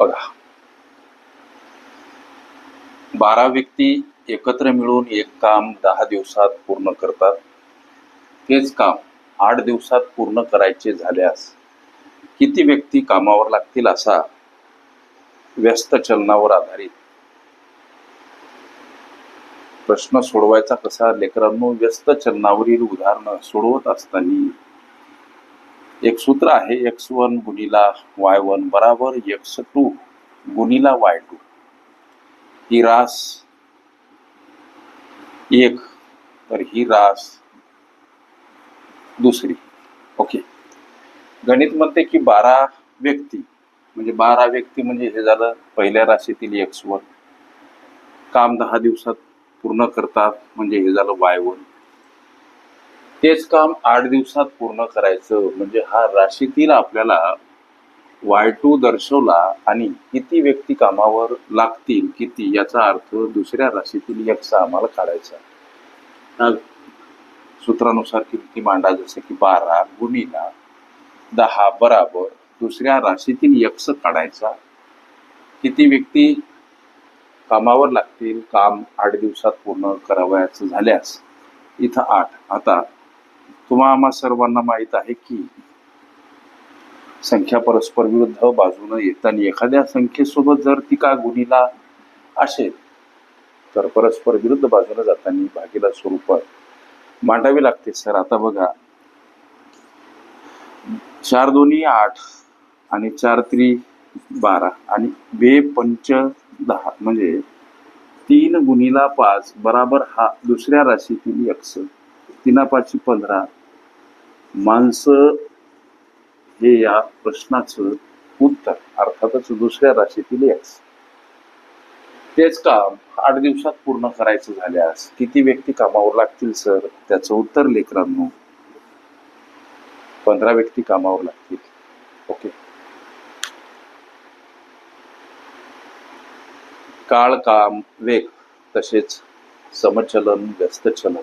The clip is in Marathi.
बघा. बारा व्यक्ती एकत्र मिळून एक काम दहा दिवसात पूर्ण करतात. तेच काम आठ दिवसात पूर्ण करायचे झाल्यास किती व्यक्ती कामावर लागतील असा व्यस्त चलनावर आधारित प्रश्न सोडवायचा कसा? लेकरांनो व्यस्त चलनावरील उदाहरणं सोडवत असताना एक सूत्र आहे एक्स वन गुणिला वाय वन बराबर एक्स टू गुणिला वाय टू. ही रास एक तर ही रास दुसरी. ओके. गणित म्हणते की बारा व्यक्ती म्हणजे बारा व्यक्ती म्हणजे हे झालं पहिल्या राशीतील एक्स वन. काम दहा दिवसात पूर्ण करतात म्हणजे हे झालं वाय वन. तेच काम आठ दिवसात पूर्ण करायचं. म्हणजे हा राशीतील आपल्याला वाय टू दर्शवला आणि किती व्यक्ती कामावर लागतील किती याचा अर्थ दुसऱ्या राशीतील यक्ष आम्हाला काढायचा. सूत्रानुसार किती मांडा जसे की बारा गुणीला दहा बराबर दुसऱ्या राशीतील यक्ष काढायचा. किती व्यक्ती कामावर लागतील काम आठ दिवसात पूर्ण करावयाचं झाल्यास इथं आठ. आता तुम्हा आम्हा सर्वांना माहीत आहे की संख्या परस्पर विरुद्ध बाजून येताना एखाद्या संख्येसोबत जर ती का गुणीला असेल तर परस्पर विरुद्ध बाजूला जाताना भागीला स्वरूपात मांडावी लागते. सर आता बघा. चार दोन्ही आठ आणि चार त्री बारा आणि बे पंच दहा म्हणजे तीन गुणीला पाच बराबर हा दुसऱ्या राशीतील यक्ष तीना पाचशे पंधरा माणसं हे या प्रश्नाचं उत्तर अर्थातच दुसऱ्या राशीतील यक्ष तेच काम आठ दिवसात पूर्ण करायचं झाल्यास किती व्यक्ती कामावर लागतील सर? त्याचं उत्तर लेकरांनो. पंधरा व्यक्ती कामावर लागतील. ओके. काळ काम वेग तसेच समचलन व्यस्तचलन.